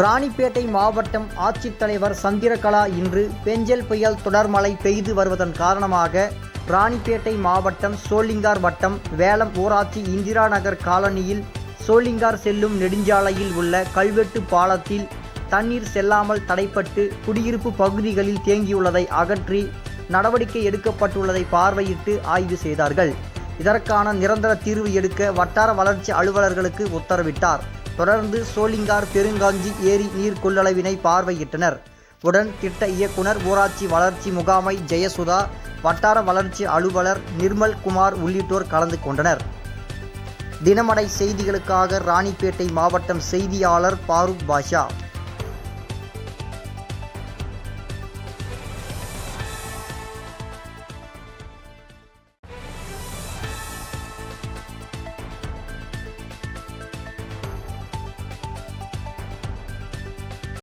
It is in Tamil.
ராணிப்பேட்டை மாவட்டம் ஆட்சித்தலைவர் சந்திரகலா இன்று பெஞ்சல் புயல் தொடர் மழை பெய்து வருவதன் காரணமாக ராணிப்பேட்டை மாவட்டம் சோளிங்கார் வட்டம் வேலம் ஊராட்சி இந்திரா நகர் காலனியில் சோளிங்கார் செல்லும் நெடுஞ்சாலையில் உள்ள கல்வெட்டு பாலத்தில் தண்ணீர் செல்லாமல் தடைப்பட்டு குடியிருப்பு பகுதிகளில் தேங்கியுள்ளதை அகற்றி நடவடிக்கை எடுக்கப்பட்டுள்ளதை பார்வையிட்டு ஆய்வு செய்தார்கள். இதற்கான நிரந்தர தீர்வு எடுக்க வட்டார வளர்ச்சி அலுவலர்களுக்கு உத்தரவிட்டார். தொடர்ந்து சோளிங்கார் பெருங்காஞ்சி ஏரி நீர் கொள்ளளவினை பார்வையிட்டனர். உடன் திட்ட இயக்குனர் ஊராட்சி வளர்ச்சி முகாமை ஜெயசுதா வட்டார வளர்ச்சி அலுவலர் நிர்மல் குமார் உள்ளிட்டோர் கலந்து கொண்டனர். தினமடை செய்திகளுக்காக ராணிப்பேட்டை மாவட்டம் செய்தியாளர் பாரூக் பாஷா.